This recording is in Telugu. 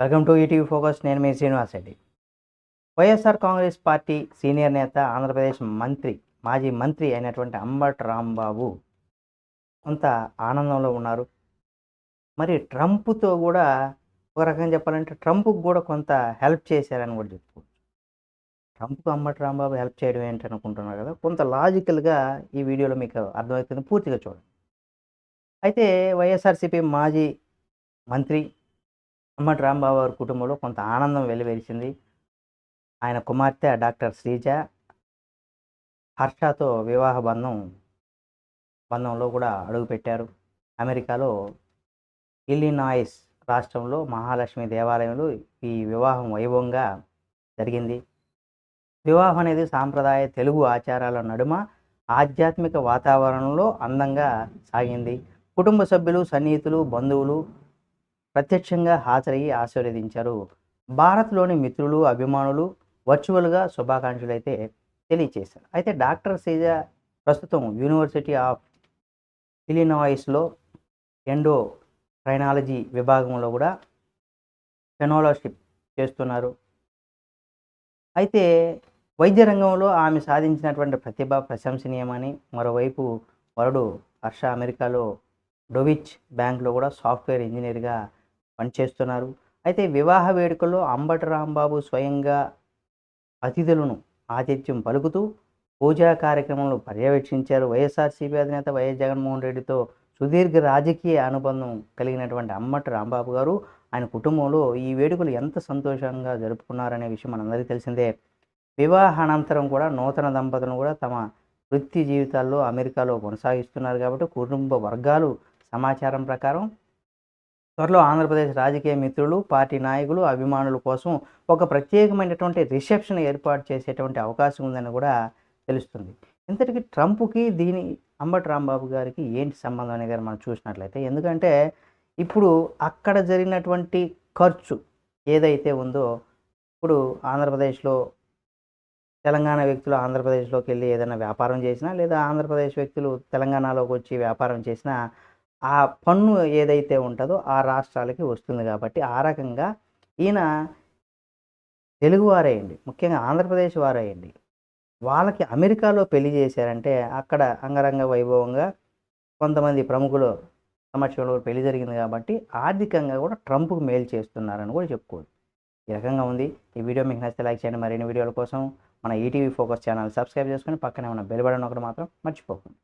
వెల్కమ్ టు ఈటీవీ ఫోకస్ నేను మీ Srinivas Reddy YSR Congress party senior నేత ఆంధ్రప్రదేశ్ మంత్రి మాజీ మంత్రి అయినటువంటి అంబట్ రాంబాబు కొంత ఆనందంలో ఉన్నారు. మరి ట్రంప్తో కూడా ఒక రకంగా చెప్పాలంటే ట్రంప్కి కూడా కొంత హెల్ప్ చేశారని కూడా చెప్పుకోవచ్చు. ట్రంప్కు అంబటి రాంబాబు హెల్ప్ చేయడం ఏంటి అనుకుంటున్నారు కదా కొంత లాజికల్గా ఈ వీడియోలో మీకు అర్థమవుతుంది. పూర్తిగా చూడండి. అయితే వైఎస్ఆర్సీపీ మాజీ మంత్రి అమ్మటి రాంబాబు గారి కుటుంబంలో కొంత ఆనందం వెలువరిచింది. ఆయన కుమార్తె డాక్టర్ శ్రీజ హర్షతో వివాహ బంధం బంధంలో కూడా అడుగుపెట్టారు. అమెరికాలో ఇల్లినాయిస్ రాష్ట్రంలో మహాలక్ష్మి దేవాలయంలో ఈ వివాహం వైభవంగా జరిగింది. వివాహం అనేది సాంప్రదాయ తెలుగు ఆచారాల నడుమ ఆధ్యాత్మిక వాతావరణంలో అందంగా సాగింది. కుటుంబ సభ్యులు సన్నిహితులు బంధువులు ప్రత్యక్షంగా హాజరయ్యి ఆశీర్వదించారు. భారత్లోని మిత్రులు అభిమానులు వర్చువల్గా శుభాకాంక్షలు అయితే తెలియచేశారు. అయితే డాక్టర్ శ్రీజ ప్రస్తుతం యూనివర్సిటీ ఆఫ్ ఇలినాయిస్లో ఎండో ట్రైనాలజీ విభాగంలో కూడా ఫెనోలోషిప్ చేస్తున్నారు. అయితే వైద్య రంగంలో ఆమె సాధించినటువంటి ప్రతిభ ప్రశంసనీయమని మరోవైపు వరుడు హర్ష అమెరికాలో డొవిచ్ బ్యాంక్లో కూడా సాఫ్ట్వేర్ ఇంజనీర్గా పనిచేస్తున్నారు. అయితే వివాహ వేడుకల్లో అంబటి రాంబాబు స్వయంగా అతిథులను ఆతిథ్యం పలుకుతూ పూజా కార్యక్రమంలో పర్యవేక్షించారు. వైఎస్ఆర్సీపీ అధినేత వైఎస్ జగన్మోహన్ రెడ్డితో సుదీర్ఘ రాజకీయ అనుబంధం కలిగినటువంటి అమ్మటి రాంబాబు గారు ఆయన కుటుంబంలో ఈ వేడుకలు ఎంత సంతోషంగా జరుపుకున్నారనే విషయం మనందరికీ తెలిసిందే. వివాహానంతరం కూడా నూతన దంపతులను కూడా తమ వృత్తి జీవితాల్లో అమెరికాలో కొనసాగిస్తున్నారు కాబట్టి కుటుంబ వర్గాలు సమాచారం ప్రకారం త్వరలో ఆంధ్రప్రదేశ్ రాజకీయ మిత్రులు పార్టీ నాయకులు అభిమానుల కోసం ఒక ప్రత్యేకమైనటువంటి రిసెప్షన్ ఏర్పాటు చేసేటువంటి అవకాశం ఉందని కూడా తెలుస్తుంది. ఇంతటికి ట్రంప్కి దీని అంబటి రాంబాబు గారికి ఏంటి సంబంధం అనేది మనం చూసినట్లయితే ఎందుకంటే ఇప్పుడు అక్కడ జరిగినటువంటి ఖర్చు ఏదైతే ఉందో ఇప్పుడు ఆంధ్రప్రదేశ్లో తెలంగాణ వ్యక్తులు ఆంధ్రప్రదేశ్లోకి వెళ్ళి ఏదైనా వ్యాపారం చేసినా లేదా ఆంధ్రప్రదేశ్ వ్యక్తులు తెలంగాణలోకి వచ్చి వ్యాపారం చేసినా ఆ పన్ను ఏదైతే ఉంటుందో ఆ రాష్ట్రాలకి వస్తుంది కాబట్టి ఆ రకంగా ఈయన తెలుగువారేయండి ముఖ్యంగా ఆంధ్రప్రదేశ్ వారేయండి వాళ్ళకి అమెరికాలో పెళ్ళి చేశారంటే అక్కడ అంగరంగ వైభవంగా కొంతమంది ప్రముఖులు సమక్షంలో పెళ్ళి జరిగింది కాబట్టి ఆర్థికంగా కూడా ట్రంప్కు మేలు చేస్తున్నారని కూడా చెప్పుకోవచ్చు. ఈ రకంగా ఉంది. ఈ వీడియో మీకు నచ్చితే లైక్ చేయండి. మరిన్ని వీడియోల కోసం మన ఈటీవీ ఫోకస్ ఛానల్ సబ్స్క్రైబ్ చేసుకొని పక్కనే ఉన్న బెల్ బటన్ ఒకటి మాత్రం మర్చిపోకండి.